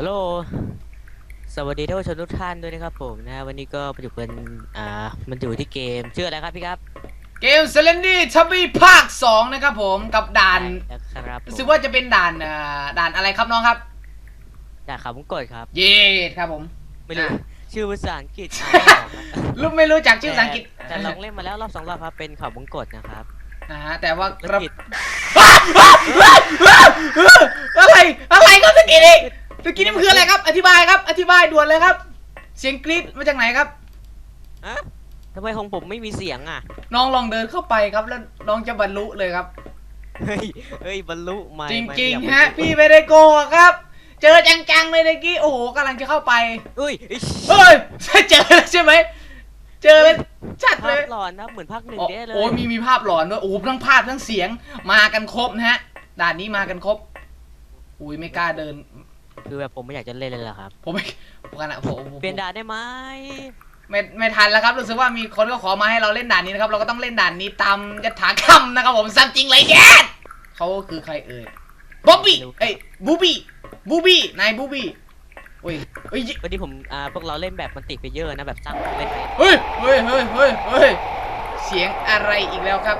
ฮัลโหล สวัสดีท่านผู้ชมทุกท่านด้วยนะครับผมนะฮะวันนี้ก็มาอยู่กันอ่า มันอยู่ที่เกมชื่ออะไรครับพี่ครับเกมเซเลนดี้ทับบี้ภาค 2 นะครับผมกับด่านนะครับผมรู้สึกว่าจะเป็นด่านเอ่อด่านอะไรครับน้องครับ ด่านเขาวงกดครับ เย่ครับผม ไม่รู้ อะ ชื่อภาษาอังกฤษอ่านไม่ออกนะรู้ไม่รู้จักชื่อภาษาอังกฤษแต่แต่ลองเล่นมาแล้วรอบสองรอบครับ เป็นเขาวงกดนะครับนะฮะแต่ว่าภาครับษาอังกฤษอะไรอะไรครับตะกี้ นี่ตะกี้นี่มันคืออะไรครับ อธิบายครับ อธิบายด่วนเลยครับ เสียงกรี๊ดมาจากไหนครับ อะทำไมของผมไม่มีเสียงอะ น้องลองเดินเข้าไปครับ แล้วน้องจะบรรลุเลยครับ เฮ้ย เฮ้ย บรรลุไม่จไม่ริงไม่ๆฮะ พี่ไม่ได้โกหกครับ เจอจังๆเลยตะกี้ โอ้โหกำลังจะเข้าไปเฮ้ยอิ๊ยเฮ้ย เจอแล้วใช่ไหม เจอแล้วชัดเลภายพหลอนนะ เหมือนภาคหนึ่งโอ้เด้เลย โอ้มีมีภาพหลอนด้วยโอ้โหทั้งภาพทั้งเสียงมากันครบนะฮะด่านนี้มากันครบ อุ้ยไม่กล้าเดิน คือแบบผมไม่อยากจะเล่นเลยล่ะครับ ผมไม่ผมกันอะผมผมเปลี่ยนด่านได้ไหมไม่ไม่ทันแล้วครับรู้สึกว่ามีคนก็ขอมาให้เราเล่นด่านนี้นะครับ เราก็ต้องเล่นด่านนี้ตามยถากรรมนะครับ ผมซ้ำจริงเลยแกเขาคือใครเอ่ยบ๊อบบี้เอ้ยบูบี้บูบี้นายบูบี้โอ้ยเฮ้ยวันนี้ผมอ่าพวกเราเล่นแบบมันติเพเยอร์นะแบบสร้างห้องเล่นเองเฮ้ยเฮ้ยเฮ้ยเฮ้ยเฮ้ยเสียงอะไรอีกแล้วครับ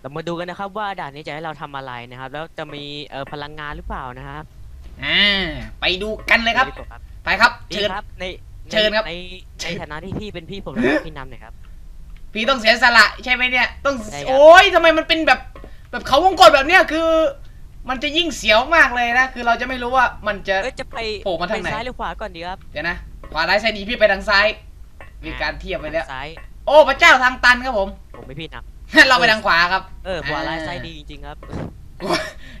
เรามาดูกันนะครับว่าด่านนี้จะให้เราทำอะไรนะครับ แล้วจะมีเอ่อพลังงานหรือเปล่านะครับ อ่าไปดูกันเลยครับดีกว่าครับไปครับดีเชิญ ครับในเชิญครับ ในในฐานะที่พี่เป็นพี่ผมแล้วพี่นำหน่อยครับ พี่ต้องเสียสละใช่ไหมเนี่ย ต้องใช่ครับ โอ้ยทำไมมันเป็นแบบ แบบเขาวงกตแบบเนี้ยคือ มันจะยิ่งเสียวมากเลยนะคือเราจะไม่รู้ว่ามันจะ เอ้ยจะไปโผล่มาทางไหน ปซ้ายหรือขวาก่อนดีครับเดี๋ยวนะขวาร้ายซ้ายดีพี่ไปทางซ้าย มีการเทียบไปแล้ว ซ้ายโอ้พระเจ้าทางตันครับผม ผมไม่พี่นเราไปทางขวาครับำเออขวาร้ายซ้ายดีจริงๆครับ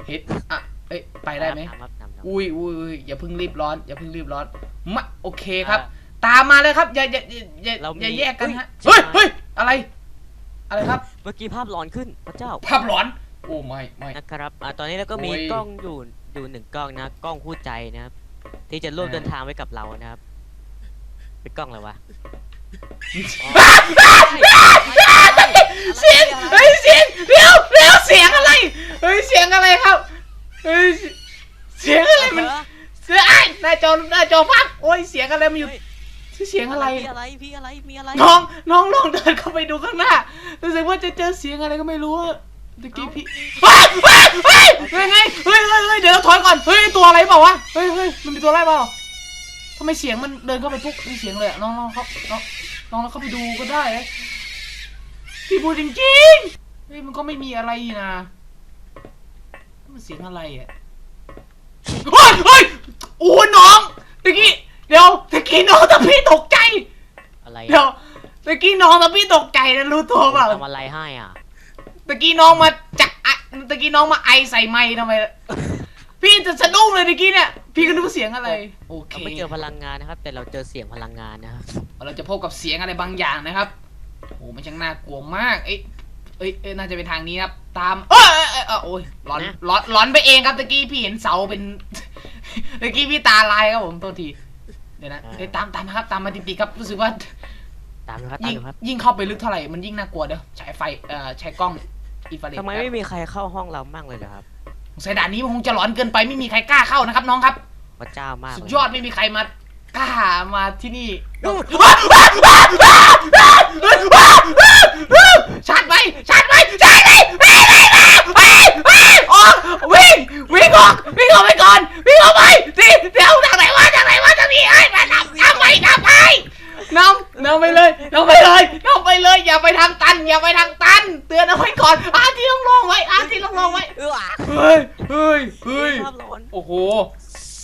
เฮ็ดอะเอ้ยไปได้ไหม นำครับนำนำ อุ้ยอุ้ยอุ้ยอย่าเพิ่งรีบร้อน อย่าเพิ่งรีบร้อนมาโอเคครับอ่ตามมาเลยครับอย่าอย่าอย่าอย่าเรามีอย่าแยกกันฮะเฮ้เฮ้ย ยเฮ้ย อะไร อะไรครับ เมื่อกี้ภาพหลอนขึ้นพระเจ้าภาพหลอน โอ้ไม่ไม่ นะครับอ่าตอนนี้เราก็มีโอ้ย กล้องอยู่อยู่หนึ่งกล้องนะกล้องคู่ใจนะครับที่จะร่วมอ่าเดินทางไว้กับเรานะครับเป็นกล้องอะไรวะเสียงเฮ้ยเสียงเดี๋ยวเดี๋ยวเสียงอะไร เฮ้ย เสียงอะไรครับ เฮ้ย เสียงอะไรมันเสียงไอ้หน้าจอหน้าจอพังโอ้ยเสียงอะไรมันอยู่เสียงอะไร มีอะไรพี่อะไรมีอะไรน้องน้องลองเดินเข้าไปดูข้างหน้ารู้สึกว่าจะเจอเสียงอะไรก็ไม่รู้อะตะกี้พี่เฮ้ยเฮ้ยเฮ้ยเฮ้ยไงเฮ้ยเฮ้ยเฮ้ยเดี๋ยวเราถอยก่อนเฮ้ยตัวอะไรเปล่าวะเฮ้ยเฮ้ยมันมีตัวอะไรเปล่าทำไมเสียงมันเดินเข้าไปปุ๊บมีเสียงเลยอะน้องน้องครับน้องน้องเราเข้าไปดูก็ได้นะพี่พูดจริงๆเฮ้ยมันก็ไม่มีอะไรนะมันเสียงอะไรอะ เฮ้ยเฮ้ยโอ้น้องตะกี้เดี๋ยวตะกี้น้องแต่พี่ตกใจ อะไรเดี๋ยวตะกี้น้องแต่พี่ตกใจนะรู้ตัวเปล่าทำอะไรให้อะตะกี้น้องมาจักอะตะกี้น้องมาไอใส่ไม้ทำไม พี่จะสะดุ้งเลยตะกี้เนี่ย พี่ก็นึกว่าเสียงอะไร โอเคเราไม่เจอพลังงานนะครับ แต่เราเจอเสียงพลังงานนะครับเราจะพบกับเสียงอะไรบางอย่างนะครับโอ้มันช่างน่ากลัวมากเอ้ย เอ้ยเอ้ยน่าจะเป็นทางนี้ครับ ตาม เอยเอยเอยเอยโอ้ยร้อนร้อนร้อนไปเองครับตะกี้พี่เห็นเสาเป็น ตะกี้พี่ตาลายครับผมโทษทีเดี๋ยวนะเอ้ยตามตามนะครับตามมาติดๆครับรู้สึกว่า ตามนะครับตามยิ่งนะครับยิ่งเข้าไปลึกเท่าไหร่มันยิ่งน่ากลัวเด้อใช้ไฟเอ่อใช้กล้องอินฟราเรดทำไมไม่มีใครเข้าห้องเรามั่งเลยเหรอครับสายด่านนี้มันคงจะหลอนเกินไปไม่มีใครกล้าเข้านะครับ น้องครับ พระเจ้ามากสุดเลยยอดไม่มีใครมากล้ามาที่นี่ดูชาร์จไปชาร์จไปชาร์จไปไปไปไปออกวิ่งวิ่งออกวิ่งออกไปก่อนวิ่งออกไปสิเดี๋ยวทางไหนวะทางไหนวะทางนี้ไอ้ยมาทำทำไปทำไปน้ำน้ำไปเลยน้ำไปเลยน้ำไปเลย อย่าไปทางตัน อย่าไปทางตัน เตือนเอาไว้ก่อนอาที่ลงๆไว้อาที่ลงๆไว้เออเฮ้ยเฮ้ยเฮ้ยภาพหลอนโอ้โห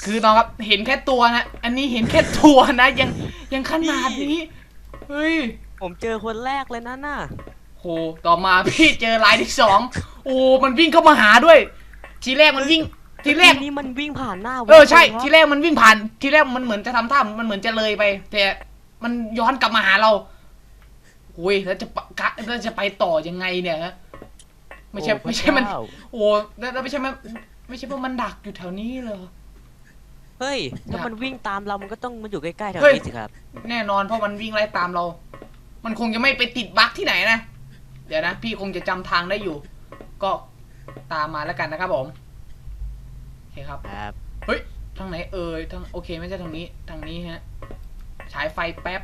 คือน้องครับเห็นแค่ตัวนะ อันนี้เห็นแค่ตัวนะ ยังยังขนาดนี้ เฮ้ย ผมเจอคนแรกเลยนะน่ะโห ต่อมาพี่เจอรายที่สอง โอ้ มันวิ่งเข้ามาหาด้วย ทีแรกมันวิ่ง ทีแรก นี่มันวิ่งผ่านหน้าเออใช่ครับทีแรกมันวิ่งผ่าน ทีแรกมันเหมือนจะทำท่า มันเหมือนจะเลยไป แต่มันย้อนกลับมาหาเราโอ้ยแล้วจะปะกะแล้วจะไปต่อยังไงเนี่ยฮะ ไม่ใช่โอ้ไม่ใช่มันพระเจ้าโอ้แล้วแล้วไม่ใช่มันไม่ใช่ว่ามันดักอยู่แถวนี้เหรอ เฮ้ยถ้าอยากมันวิ่งตามเรามันก็ต้องมาอยู่ใกล้ๆแถวเฮ้ย นี้สิครับ แน่นอนเพราะมันวิ่งไล่ตามเรา มันคงจะไม่ไปติดบั๊กที่ไหนนะ เดี๋ยวนะ พี่คงจะจำทางได้อยู่ ก็ตามมาแล้วกันนะครับผมโอเคครับ ครับเฮ้ยทางไหนเอ่ยทางโอเคไม่ใช่ทางนี้ทางนี้ฮะฉายไฟแป๊บ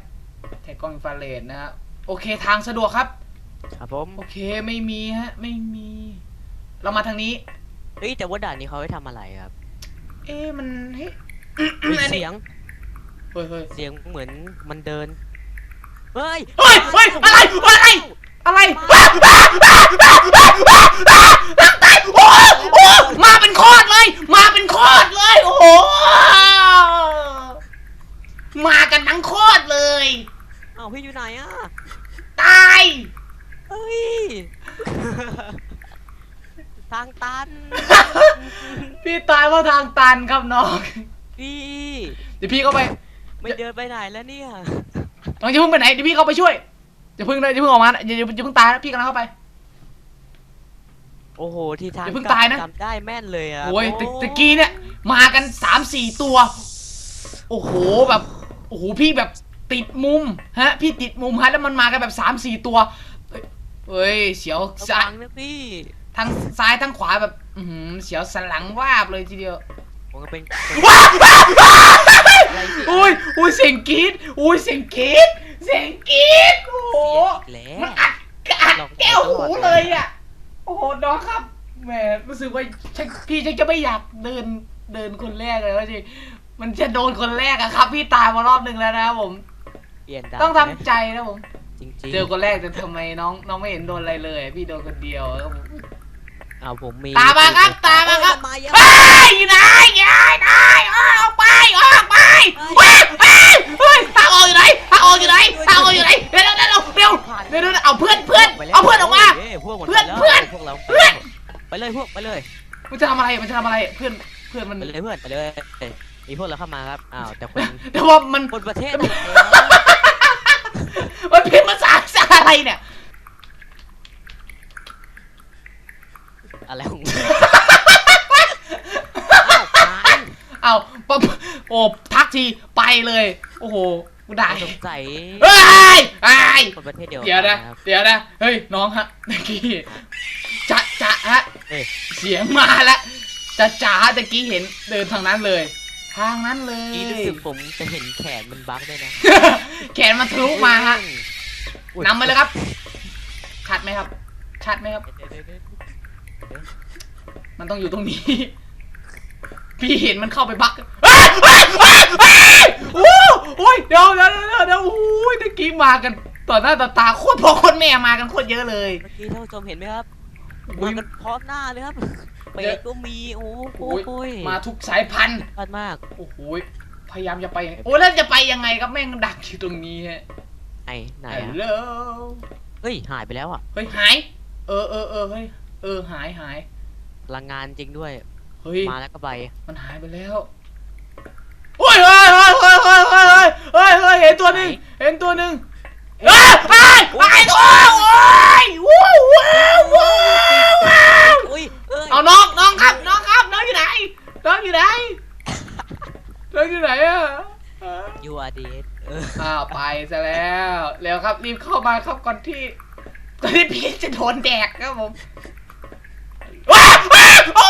ใช้กล้องอินฟราเรดนะฮะโอเคทางสะดวกครับ ครับผมโอเคไม่มีฮะ ไม่มี เรามาทางนี้ เฮ้ยแต่ว่าด่านนี้เขาให้ทำอะไรครับเอ๊ะมันเฮ้ยเฮ้ยอันนี้เสียงเฮ้ยเฮ้ยเสียงเหมือนมันเดินเฮ้ยเฮ้ยเฮ้ยอะไรอะไรอะไรว้าวว้าวว้าวว้าวว้าวว้าวว้าวรักตายโอ้โหโอ้โหมาเป็นโคตรเลย มาเป็นโคตรเลย โอ้โห มากันทั้งโคตรเลย เอ้าพี่อยู่ไหนอะ ตาย เฮ้ย ทางตัน พี่ตายเพราะทางตันครับน้องพี่เดี๋ยวพี่เข้าไปไม่เดินไปไหนแล้วเนี่ยน้องจะพึ่งไปไหนเดี๋ยวพี่เข้าไปช่วยอย่าพึ่งเลยอย่าพึ่งออกมานะอย่าอย่าอย่าพึ่งตายนะพี่กำลังเข้าไป โอ้โหที่ทางอย่าเพิ่งตายนะ จำได้แม่นเลยอะโอ้ยตะตะกี้เนี่ย มากันสามสี่ตัว โอ้โหแบบโอ้โหพี่แบบติดมุมฮะ พี่ติดมุมฮะแล้วมันมากันแบบสามสี่ตัวเฮ้ยเฮ้ยเสียวระซ้าวัยงนะพี่ ทั้งซ้ายทั้งขวาแบบอือหือเสียวสันหลังวาบเลยทีเดียว ผมก็เป็นว้าวว้าวว้าวอะไรพี่อุ้ยอุ้ยเสียงกรี๊ดอุ้ยเสียงกรี๊ดเสียงกรี๊ดโอ้โหเสียงอีกแล้วมันอัดอัดแก้วหูเลยอะโอ้โหน้องครับแหมรู้สึกว่าชักพี่ชักจะไม่อยากเดินเดินคนแรกเลยว่าจริงมันจะโดนคนแรกอะครับ พี่ตายมารอบหนึ่งแล้วนะครับผมเปลี่ยนด่านต้องทำไหมใจนะผมจริงเจอคนแรกแต่ทำไมน้อง น้องไม่เห็นโดนอะไรเลย พี่โดนคนเดียวครับผมๆเอาผมมีตามมาครับตามมาครับเอ้ยทำไมอะเฮ้ยอยู่ไหนยาย ไปเลยพวกไปเลยมันจะทำอะไรมันจะทำอะไรเพื่อนเพื่อนมันไปเลยเพื่อนไปเลยมีพวกเราเข้ามาครับอ้าวแต่คนแต่ว่ามันคนประเทศไหนมันพิมพ์ภาษาอะไรเนี่ยอะไรของมึงอ้าวตายเอาปั๊บโอ้ทักทีไปเลย โอ้โหกูด่าสงสัยเฮ้ยเฮ้ยคนประเทศเดียวเดี๋ยวนะครับเดี๋ยวนะเฮ้ยน้องฮะตะกี้จะจะฮะ เอ้ยเสียงมาแล้วจะจ๋าตะกี้เห็นเดินทางนั้นเลย ทางนั้นเลนี่รู้ย สึกผมจะเห็นแขนมันบั๊กด้วยนะแขนมันทะลุมาฮะอุ๊นำไปเลยครับ ชัดไหมครับ ชัดไหมครับ เดี๋ยวเดี๋ยวเดี๋ยวเดี๋ยวมันต้องอยู่ตรงนี้ พี่เห็นมันเข้าไปบักเอ้ยเอ้ยเอ้ยเอ้ยโอ้โอ้ยเดี๋ยวเดี๋ยวเดี๋ยวเดี๋ยวโอ้ยตะกี้มากันต่อหน้าต่อตาโคตรพ่อโคตรแม่มากันโคตรเยอะเลย เมื่อกี้ท่านผู้ชมเห็นไหมครับอุ๊ มายกันพร้อมหน้าเลยครับเป็ดก็มีโอ้โหโอ้ยโอ้ยมาทุกสายพันธุ์พลาดมากโอ้โหพยายามจะไปยังไงโอ้ยแล้วจะไปยังไงครับแม่งดักอยู่ตรงนี้ฮะไหนไหนฮัอะลโหลเฮ้ยหายไปแล้วอะเฮ้ยหาย เออเออเออเฮ้ยเออหายหายพลังงานจริงด้วยเฮ้ยมาแล้วก็ไปมันหายไปแล้วโอ้ยเฮ้ยเฮ้ยเฮ้ยเฮ้ยเฮ้ยเฮ้ยเฮ้ยเห็นตัวหนึ่งเห็นตัวหนึ่งเฮ้ยเฮ้ยเฮ้ยโอ้ยโอ้ยว้าวว้าวว้าวว้าว อุ้ย เอ้ยเอาน้องน้องครับน้องครับน้องอยู่ไหน น้องอยู่ไหน น้องอยู่ไหนอะยูอาร์ดีเอออ้าวไปซะแล้วเร็วครับรีบเข้ามาครับก่อนที่ก่อนที่พี่จะโดนแดกครับผมว้าวว้าวโอ้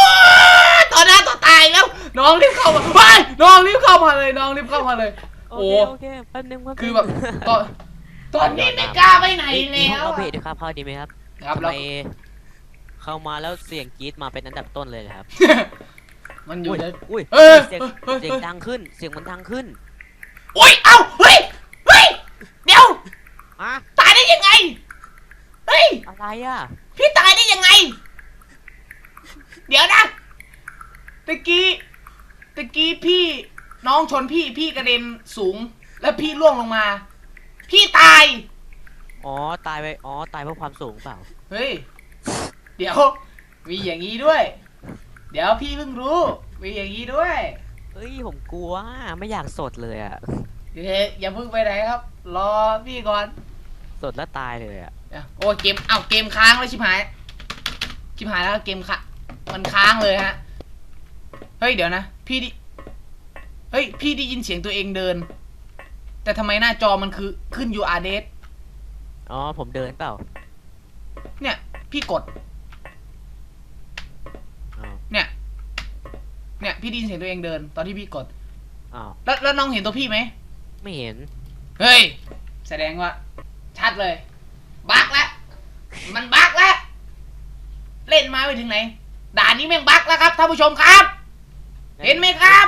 ยต่อหน้าต่อตายแล้ว น้องรีบเข้ามาไปน้องรีบเข้ามาเลย น้องรีบเข้ามาเลย โอโอ้เคโอเคแป๊บนึงแป๊นึงคือแบบตอนตอนนี้ไม่กล้าไปไหนเฮ้ยมีแล้ห้องวอัปเดอะตด้วยครับเข้าดีไหมครับครับทำเราไม เข้ามาแล้วเสียงกรี๊ดมาเป็นอันดับต้นเลยนะครับ มันอยู่ใน อุ้ยเออเสียงเออเออเสียงดังขึ้น เสียงมันดังขึ้นอุ้ยเอ้าเฮ้ยเฮ้ยเดี๋ยวอะตายได้ยังไงเฮ้ยอะไรอะพี่ตายได้ยังไง เดี๋ยวนะตะกี้ตะกี้พี่น้องชนพี่พี่กระเด็นสูง แล้วพี่ล่วงลงมา พี่ตาย อ๋อตายไปอ๋อตายเพราะความสูงเปล่า เฮ้ย เดี๋ยว มีอย่างนี้ด้วย เดี๋ยวพี่เพิ่งรู้ มีอย่างนี้ด้วยเฮ้ยผมกลัวไม่อยากสดเลยอะเดี๋ยวอย่าเพิ่งไปไหนครับ รอพี่ก่อน สดแล้วตายเลยอะเดี๋ยวโอ้ยเกมเอ้าเกมค้างเลยชิบหายชิบหายแล้วเกมค่ะมันค้างเลยฮะเฮ้ยเดี๋ยวนะ พี่ดิเฮ้ยพี่ได้ยินเสียงตัวเองเดิน แต่ทำไมหน้าจอมันคือขึ้น UR d a t อ๋อผมเดินเปล่า เนี่ย พี่กด อ้าว เนี่ย เนี่ยพี่ไดีนเสียงตัวเองเดิน ตอนที่พี่กด อ้าวแล้วแล้วน้องเห็นตัวพี่ไหม ไม่เห็น เฮ้ย แสดงว่า ชัดเลย บักแล้วมันบักแล้ว เล่นมาไปถึงไหน ด่านนี้แม่งบักแล้วครับท่านผู้ชมครับ เห็นไหมครับ